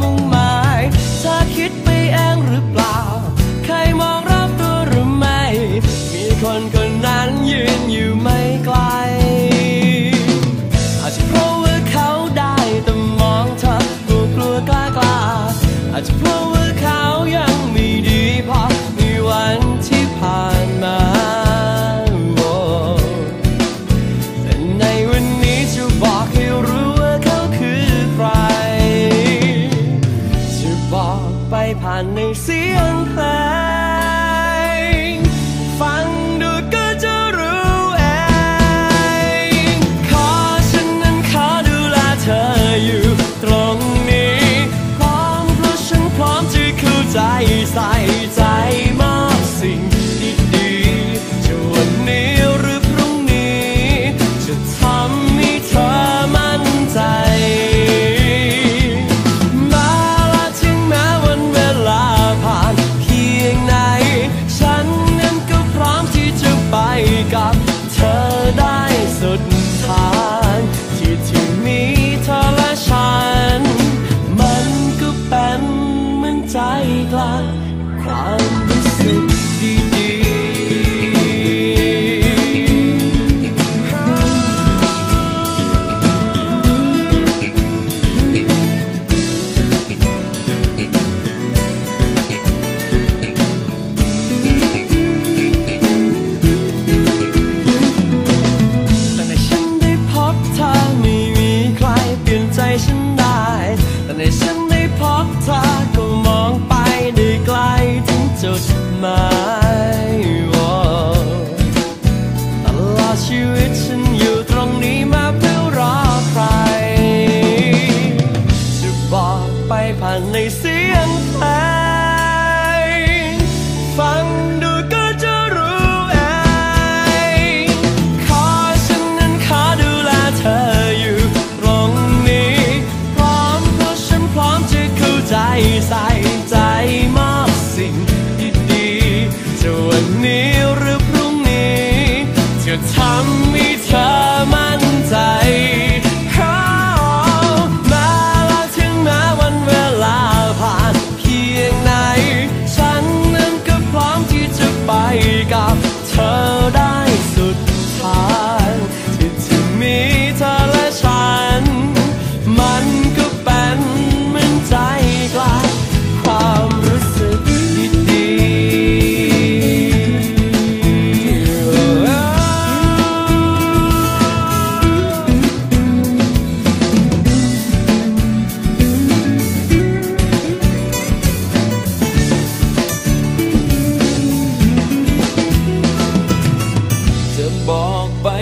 มุ่งหมายเธอคิดไปเองหรือเปล่า ใครมองรอบตัวหรือไม่ มีคนคนนั้นยืนอยู่ไม่ไกล อาจจะเพราะว่าเขาได้แต่มองเธอกลัวกลัวกล้ากล้าอาจจะเพราะ ใส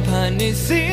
陪伴你 see。